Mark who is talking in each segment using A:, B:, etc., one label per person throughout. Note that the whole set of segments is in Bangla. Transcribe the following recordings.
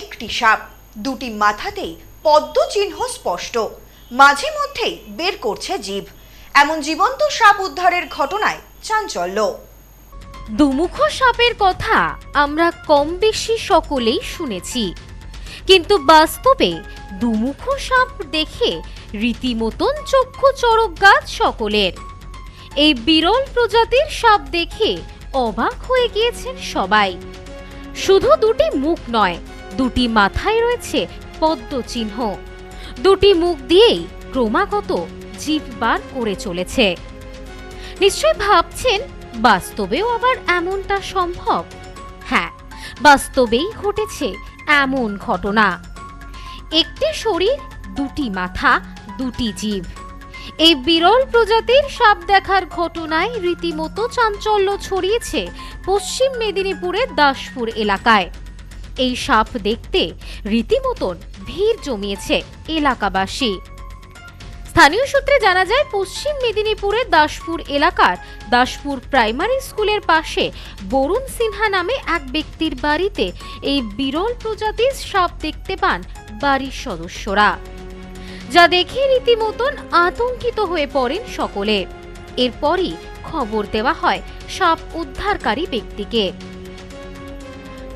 A: একটি সাপ, দুটি মাথাতেই পদ্ম চিহ্ন স্পষ্ট। মাঝে মধ্যেই বের করছে জীব। এমন জীবন্ত সাপ উদ্ধারের ঘটনায় চাঞ্চল্য।
B: দুমুখ সাপের কথা আমরা কম বেশি সকলেই শুনেছি। কিন্তু বাস্তবে দুমুখ সাপ দেখে রীতিমতন চক্ষু চড়ক গাছ সকলের। এই বিরল প্রজাতির সাপ দেখে অবাক হয়ে গিয়েছেন সবাই। শুধু দুটি মুখ নয় দুটি মাথায় রয়েছে পদ্ম চিহ্ন। দুটি মুখ দিয়েই ক্রমাগত জীব বার করে চলেছে। নিশ্চয় ভাবছেন, বাস্তবেও আবার এমনটা সম্ভব? হ্যাঁ বাস্তবেই ঘটেছে এমন ঘটনা। একটি শরীর, দুটি মাথা, দুটি জীব। এই বিরল প্রজাতির সাপ দেখার ঘটনায় রীতিমতো চাঞ্চল্য ছড়িয়েছে পশ্চিম মেদিনীপুরের দাসপুর এলাকায়। এই সাপ দেখতে রীতিমতন ভিড় জমিয়েছে এলাকাবাসী। স্থানীয় সূত্রে জানা যায়, পশ্চিম মেদিনীপুরের দাসপুর এলাকার দাসপুর প্রাইমারি স্কুলের পাশে বরুণ সিনহা নামে এক ব্যক্তির বাড়িতে এই বিরল প্রজাতির সাপ দেখতে পান বাড়ির সদস্যরা, যা দেখে রীতিমতন আতঙ্কিত হয়ে পড়েন সকলে। এরপরই খবর দেওয়া হয় সাপ উদ্ধারকারী ব্যক্তিকে।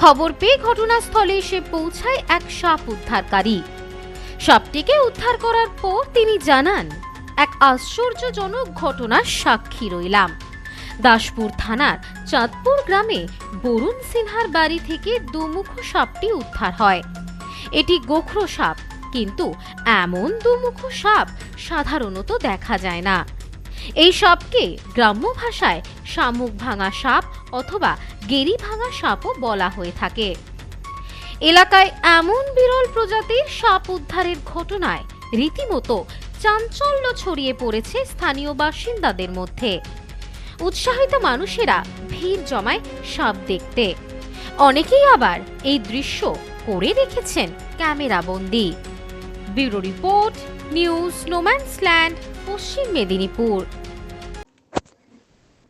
B: খবর পেয়ে ঘটনাস্থলে এসে পৌঁছায় এক সাপ উদ্ধারকারী। সাপটিকে উদ্ধার করার পর তিনি জানান, এক আশ্চর্যজনক ঘটনার সাক্ষী রইলাম। দাসপুর থানার চাঁদপুর গ্রামে বরুণ সিনহার বাড়ি থেকে দুমুখ সাপটি উদ্ধার হয়। এটি গোখরো সাপ, কিন্তু এমন দুমুখ সাপ সাধারণত দেখা যায় না। এই সাপকে গ্রাম্য ভাষায় শামুক ভাঙা সাপ অথবা গেরি ভাঙা সাপও বলা হয়ে থাকে। এলাকায় এমন বিরল প্রজাতির সাপ উদ্ধারের ঘটনায় রীতিমতো চাঞ্চল্য ছড়িয়ে পড়েছে স্থানীয় বাসিন্দাদের মধ্যে। উৎসাহিত মানুষেরা ভিড় জমায় সাপ দেখতে। অনেকেই আবার এই দৃশ্য করে রেখেছেন ক্যামেরা বন্দি। ব্যুরো রিপোর্ট, নিউজ, নোম্যান্সল্যান্ড, পশ্চিম মেদিনীপুর।